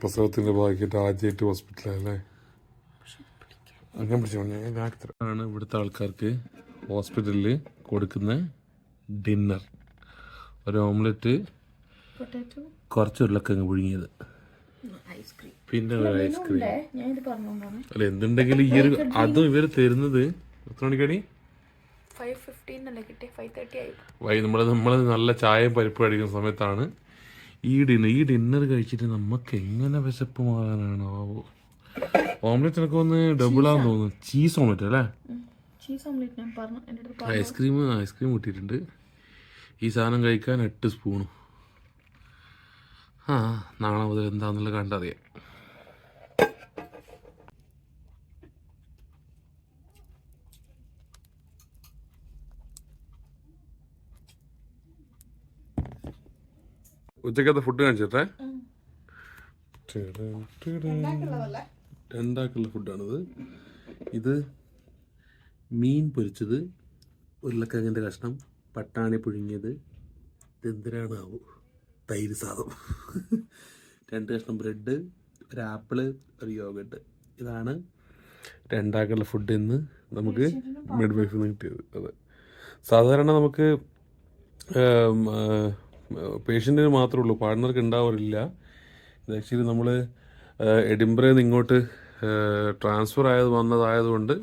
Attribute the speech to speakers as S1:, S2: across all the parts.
S1: പ്രസവത്തിന്റെ ഭാഗ്യമായിട്ട് ആദ്യമായിട്ട് ഹോസ്പിറ്റലല്ലേ അങ്ങനെ പിടിച്ചോ? ആക്ടർ ആണ് ഇവിടുത്തെ ആൾക്കാർക്ക് ഹോസ്പിറ്റലിൽ കൊടുക്കുന്ന ഡിന്നർ ഒരു ഓംലെറ്റ് കുറച്ച് ഉരുളക്കിഴങ്ങ് പുഴുങ്ങിയത്. പിന്നെ ഒരു ഐസ്ക്രീം. അല്ല എന്തുണ്ടെങ്കിലും ഈ ഒരു അതും ഇവർ തരുന്നത് എത്ര മണിക്കടി
S2: ഫൈവ് ഫിഫ്റ്റീൻ അല്ലേ കിട്ടിയ? ഫൈവ് തേർട്ടി ആയി.
S1: വൈ നമ്മൾ നമ്മൾ നല്ല ചായയും പരിപ്പ് കഴിക്കുന്ന സമയത്താണ് ഈ ഡിന്നർ ഈ ഡിന്നർ കഴിച്ചിട്ട് നമുക്ക് എങ്ങനെ വിശപ്പ് മാറാനാണ്? ഓംലെറ്റ് എനിക്ക് ഒന്ന് ഡബിൾ ആണെന്ന് തോന്നുന്നു. ചീസ് ഓംലെറ്റ് അല്ലേ?
S2: ചീസ് ഓംലെറ്റ് ഞാൻ പറഞ്ഞു എന്റെ അടുത്ത്
S1: ഐസ്ക്രീം ഐസ്ക്രീം കിട്ടിയിട്ടുണ്ട്. ഈ സാധനം കഴിക്കാൻ എട്ട് സ്പൂണും ആ നാളെ മുതൽ എന്താണെന്നുള്ളത് കണ്ടറിയാം. ഉച്ചക്കത്തെ ഫുഡ് കാണിച്ചിട്ടെ രണ്ടാക്കുള്ള ഫുഡാണിത് ഇത് മീൻ പൊരിച്ചത് ഉരുളക്കിഴങ്ങിന്റെ കഷ്ണം പട്ടാണി പുഴുങ്ങിയത് ഇതെന്തിനാണ് ആവോ? തൈര് സാധം. രണ്ട് കഷ്ണം ബ്രെഡ് ഒരു ആപ്പിൾ ഒരു യോഗട്ട്. ഇതാണ് രണ്ടാക്കുള്ള ഫുഡ് ഇന്ന് നമുക്ക് മിഡ് വൈഫിൽ നിന്ന് കിട്ടിയത്. അതെ. സാധാരണ നമുക്ക് പേഷ്യന്റിന് മാത്രമേ ഉള്ളൂ. പാർട്ട്ണർക്ക് ഉണ്ടാവാറില്ല ഇത് ആക്ച്വലി നമ്മൾ എഡിംബ്രയിൽ നിന്ന് ഇങ്ങോട്ട് ട്രാൻസ്ഫർ ആയത് വന്നതായതുകൊണ്ട്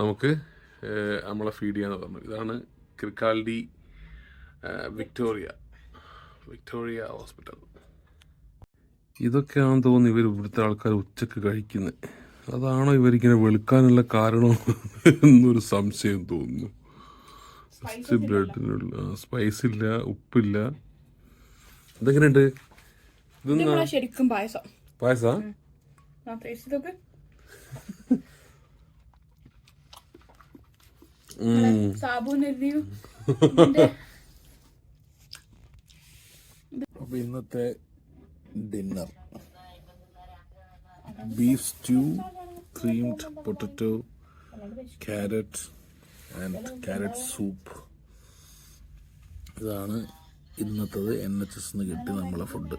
S1: നമുക്ക് നമ്മളെ ഫീഡ് ചെയ്യാന്ന് പറഞ്ഞു. ഇതാണ് ക്രിക്കാൽഡി വിക്ടോറിയ വിക്ടോറിയ ഹോസ്പിറ്റൽ. ഇതൊക്കെയാണെന്ന് തോന്നുന്നു ഇവർ ഇവിടുത്തെ ആൾക്കാർ ഉച്ചയ്ക്ക് കഴിക്കുന്നത് അതാണോ ഇവരിങ്ങനെ വെളുക്കാനുള്ള കാരണം എന്നൊരു സംശയം തോന്നുന്നു. ബ്ലഡിനുള്ള സ്പൈസ് ഇല്ല ഉപ്പില്ല. ഇതെങ്ങനെയുണ്ട്? ഇതെന്നാ
S2: ശരിക്കും പായസം.
S1: പായസ? അപ്പൊ ഇന്നത്തെ dinner. Beef stew creamed potato carrot and carrot soup ഇതാണ് ഇന്നത്തത് എൻ എച്ച് എസ് നിന്ന് കിട്ടി നമ്മളെ ഫുഡ്